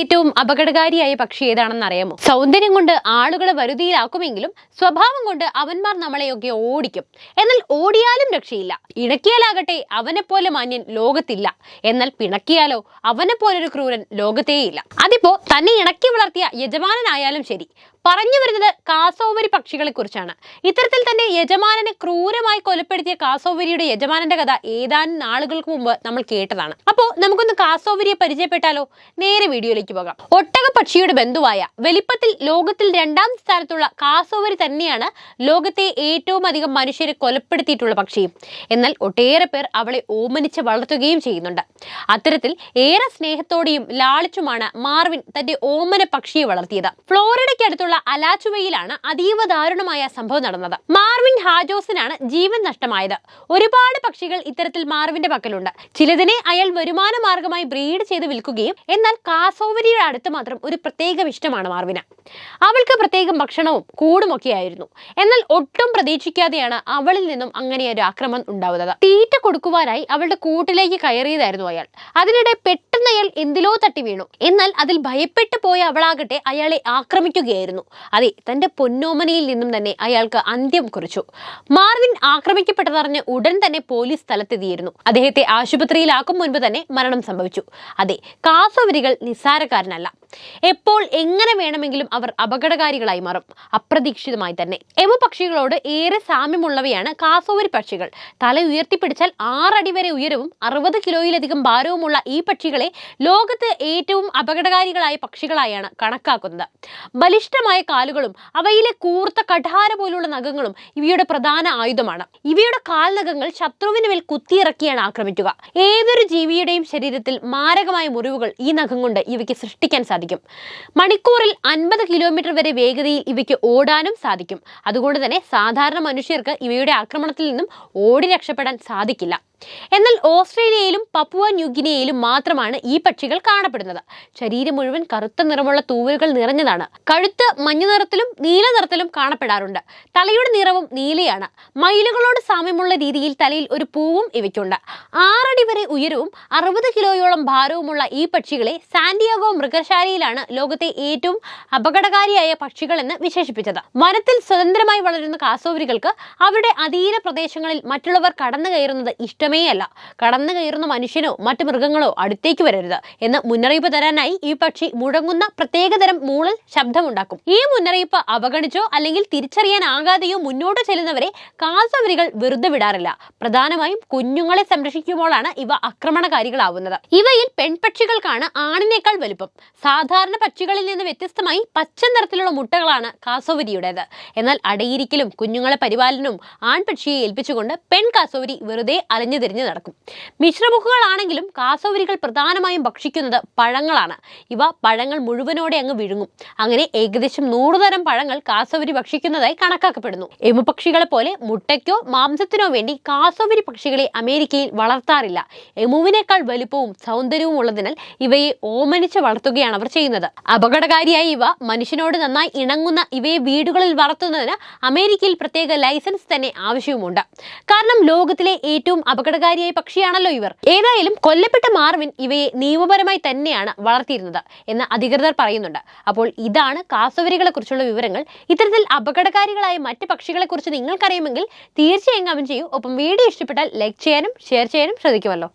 ഏറ്റവും അപകടകാരിയായ പക്ഷി ഏതാണെന്ന് അറിയാമോ? സൗന്ദര്യം കൊണ്ട് ആളുകളെ വരുതിയിലാക്കുമെങ്കിലും സ്വഭാവം കൊണ്ട് അവന്മാർ നമ്മളെയൊക്കെ ഓടിക്കും. എന്നാൽ ഓടിയാലും രക്ഷയില്ല. ഇണക്കിയാലാകട്ടെ അവനെപ്പോലെ മാന്യൻ ലോകത്തില്ല. എന്നാൽ പിണക്കിയാലോ അവനെപ്പോലൊരു ക്രൂരൻ ലോകത്തേയില്ല. അതിപ്പോ തന്നെ ഇണക്കി വളർത്തിയ യജമാനനായാലും ശരി. പറഞ്ഞു വരുന്നത് കാസോവരി പക്ഷികളെ കുറിച്ചാണ്. ഇത്തരത്തിൽ തന്നെ യജമാനനെ ക്രൂരമായി കൊലപ്പെടുത്തിയ കാസോവരിയുടെ യജമാനന്റെ കഥ ഏതാനും നാളുകൾക്ക് മുമ്പ് നമ്മൾ കേട്ടതാണ്. അപ്പോൾ നമുക്കൊന്ന് കാസോവരിയെ പരിചയപ്പെട്ടാലോ? നേരെ വീഡിയോയിലേക്ക് പോകാം. ഒട്ടക പക്ഷിയുടെ ബന്ധുവായ വലിപ്പത്തിൽ ലോകത്തിൽ രണ്ടാം സ്ഥാനത്തുള്ള കാസോവരി തന്നെയാണ് ലോകത്തെ ഏറ്റവും അധികം മനുഷ്യരെ കൊലപ്പെടുത്തിയിട്ടുള്ള പക്ഷിയും. എന്നാൽ ഒട്ടേറെ പേർ അവളെ ഓമനിച്ച് വളർത്തുകയും ചെയ്യുന്നുണ്ട്. അത്തരത്തിൽ ഏറെ സ്നേഹത്തോടെയും ലാളിച്ചുമാണ് മാർവിൻ തന്റെ ഓമന പക്ഷിയെ വളർത്തിയത്. ഫ്ലോറിഡയ്ക്ക് അടുത്തുള്ള അലാച്ചുവയിലാണ് അതീവ ദാരുണമായ സംഭവം നടന്നത്. മാർവിൻ ഹാജോസിനാണ് ജീവൻ നഷ്ടമായത്. ഒരുപാട് പക്ഷികൾ ഇത്തരത്തിൽ മാർവിന്റെ പക്കലുണ്ട്. ചിലതിനെ അയാൾ വരുമാന മാർഗമായി ബ്രീഡ് ചെയ്ത് വിൽക്കുകയും എന്നാൽ കാസോവരിയുടെ അടുത്ത് മാത്രം ഒരു പ്രത്യേക ഇഷ്ടമാണ് മാർവിന്. അവൾക്ക് പ്രത്യേകം ഭക്ഷണവും കൂടുമൊക്കെ ആയിരുന്നു. എന്നാൽ ഒട്ടും പ്രതീക്ഷിക്കാതെയാണ് അവളിൽ നിന്നും അങ്ങനെ ഒരു ആക്രമണം ഉണ്ടാവുന്നത്. തീറ്റ കൊടുക്കുവാനായി അവളുടെ കൂട്ടിലേക്ക് കയറിയതായിരുന്നു അയാൾ. അതിനിടെ പെട്ടെന്ന് അയാൾ എന്തിലോ തട്ടി വീണു. എന്നാൽ അതിൽ ഭയപ്പെട്ട് പോയ അവളാകട്ടെ അയാളെ ആക്രമിക്കുകയായിരുന്നു. അതെ തന്റെ പൊന്നോമനയിൽ നിന്നും തന്നെ അയാൾക്ക് അന്ത്യം കുറിച്ചു. മാർവിൻ ആക്രമിക്കപ്പെട്ടതറിഞ്ഞ് ഉടൻ തന്നെ പോലീസ് സ്ഥലത്തെത്തിയിരുന്നു. അദ്ദേഹത്തെ ആശുപത്രിയിലാക്കും മുൻപ് തന്നെ മരണം സംഭവിച്ചു. അതെ കാസവരികൾ കാസോവരികൾ சொந்தக்காரன் அல்ல എപ്പോൾ എങ്ങനെ വേണമെങ്കിലും അവർ അപകടകാരികളായി മാറും. അപ്രതീക്ഷിതമായി തന്നെ. എമു പക്ഷികളോട് ഏറെ സാമ്യമുള്ളവയാണ് കാസോവരി പക്ഷികൾ. തല ഉയർത്തിപ്പിടിച്ചാൽ ആറടി വരെ ഉയരവും അറുപത് കിലോയിലധികം ഭാരവുമുള്ള ഈ പക്ഷികളെ ലോകത്ത് ഏറ്റവും അപകടകാരികളായ പക്ഷികളായാണ് കണക്കാക്കുന്നത്. ബലിഷ്ഠമായ കാലുകളും അവയിലെ കൂർത്ത കഠാര പോലുള്ള നഖങ്ങളും ഇവയുടെ പ്രധാന ആയുധമാണ്. ഇവയുടെ കാൽനഖങ്ങൾ ശത്രുവിന് മേൽ കുത്തിയിറക്കിയാണ് ആക്രമിക്കുക. ഏതൊരു ജീവിയുടെയും ശരീരത്തിൽ മാരകമായ മുറിവുകൾ ഈ നഖം കൊണ്ട് ഇവയ്ക്ക് സൃഷ്ടിക്കാൻ സാധിക്കും. മണിക്കൂറിൽ അൻപത് കിലോമീറ്റർ വരെ വേഗതയിൽ ഇവയ്ക്ക് ഓടാനും സാധിക്കും. അതുകൊണ്ട് തന്നെ സാധാരണ മനുഷ്യർക്ക് ഇവയുടെ ആക്രമണത്തിൽ നിന്നും ഓടി രക്ഷപ്പെടാൻ സാധിക്കില്ല. എന്നാൽ ഓസ്ട്രേലിയയിലും പപ്പുവ ന്യൂഗിനിയയിലും മാത്രമാണ് ഈ പക്ഷികൾ കാണപ്പെടുന്നത്. ശരീരം മുഴുവൻ കറുത്ത നിറമുള്ള തൂവലുകൾ നിറഞ്ഞതാണ്. കഴുത്ത് മഞ്ഞ നിറത്തിലും നീല നിറത്തിലും കാണപ്പെടാറുണ്ട്. തലയുടെ നിറവും നീലയാണ്. മയിലുകളോട് സാമ്യമുള്ള രീതിയിൽ തലയിൽ ഒരു പൂവും ഇവയ്ക്കുണ്ട്. ആറടി വരെ ഉയരവും അറുപത് കിലോയോളം ഭാരവുമുള്ള ഈ പക്ഷികളെ സാന്റിയാഗോ മൃഗശാലയിലാണ് ലോകത്തെ ഏറ്റവും അപകടകാരിയായ പക്ഷികളെന്ന് വിശേഷിപ്പിച്ചത്. വനത്തിൽ സ്വതന്ത്രമായി വളരുന്ന കാസോവരികൾക്ക് അവരുടെ അധീന പ്രദേശങ്ങളിൽ മറ്റുള്ളവർ കടന്നു കയറുന്നത് ഇഷ്ടമേ അല്ല കടന്നു കയറുന്ന മനുഷ്യനോ മറ്റു മൃഗങ്ങളോ അടുത്തേക്ക് വരരുത് എന്ന് മുന്നറിയിപ്പ് തരാനായി ഈ പക്ഷി മുഴങ്ങുന്ന പ്രത്യേകതരം മൂളൽ ശബ്ദമുണ്ടാക്കും. ഈ മുന്നറിയിപ്പ് അവഗണിച്ചോ അല്ലെങ്കിൽ തിരിച്ചറിയാനാകാതെയോ മുന്നോട്ട് ചെല്ലുന്നവരെ കാസവരികൾ വെറുതെ വിടാറില്ല. പ്രധാനമായും കുഞ്ഞുങ്ങളെ സംരക്ഷിക്കുമ്പോഴാണ് ഇവ ആക്രമണകാരികളാവുന്നത്. ഇവയിൽ പെൺപക്ഷികൾക്കാണ് ആണിനേക്കാൾ വലുപ്പം. സാധാരണ പക്ഷികളിൽ നിന്ന് വ്യത്യസ്തമായി പച്ച നിറത്തിലുള്ള മുട്ടകളാണ് കാസോവരിയുടേത് എന്നാൽ അടയിരിക്കലും കുഞ്ഞുങ്ങളെ പരിപാലനവും ആൺപക്ഷിയെ ഏൽപ്പിച്ചുകൊണ്ട് പെൺ കാസോവരി വെറുതെ അലഞ്ഞു തിരിഞ്ഞു നടക്കും. മിശ്രമുഖുകളാണെങ്കിലും കാസൗരികൾ പ്രധാനമായും ഭക്ഷിക്കുന്നത് പഴങ്ങളാണ്. ഇവ പഴങ്ങൾ മുഴുവനോടെ അങ്ങ് വിഴുങ്ങും. അങ്ങനെ ഏകദേശം നൂറ് തരം പഴങ്ങൾ കാസൗരി ഭക്ഷിക്കുന്നതായി കണക്കാക്കപ്പെടുന്നു. എമുപക്ഷികളെ പോലെ മുട്ടയ്ക്കോ മാംസത്തിനോ വേണ്ടി കാസൗരി പക്ഷികളെ അമേരിക്കയിൽ വളർത്താറില്ല. എമുവിനേക്കാൾ വലുപ്പവും സൗന്ദര്യവും ഉള്ളതിനാൽ ഇവയെ ഓമനിച്ച് വളർത്തുകയാണ് അവർ ചെയ്യുന്നത്. അപകടകാരിയായ ഇവ മനുഷ്യനോട് നന്നായി ഇണങ്ങുന്ന ഇവയെ വീടുകളിൽ വളർത്തുന്നതിന് അമേരിക്കയിൽ പ്രത്യേക ലൈസൻസ് തന്നെ ആവശ്യവുമുണ്ട്. കാരണം ലോകത്തിലെ ഏറ്റവും അപകടകാരിയായ പക്ഷിയാണല്ലോ ഇവർ. ഏതായാലും കൊല്ലപ്പെട്ട മാർവിൻ ഇവയെ നിയമപരമായി തന്നെയാണ് വളർത്തിയിരുന്നത് എന്ന് അധികൃതർ പറയുന്നുണ്ട്. അപ്പോൾ ഇതാണ് കാസവരികളെ കുറിച്ചുള്ള വിവരങ്ങൾ. ഇത്തരത്തിൽ അപകടകാരികളായ മറ്റ് പക്ഷികളെ കുറിച്ച് നിങ്ങൾക്കറിയുമെങ്കിൽ തീർച്ചയായും കമന്റ് ചെയ്യൂ. ഒപ്പം വീഡിയോ ഇഷ്ടപ്പെട്ടാൽ ലൈക്ക് ചെയ്യാനും ഷെയർ ചെയ്യാനും ശ്രദ്ധിക്കുമല്ലോ.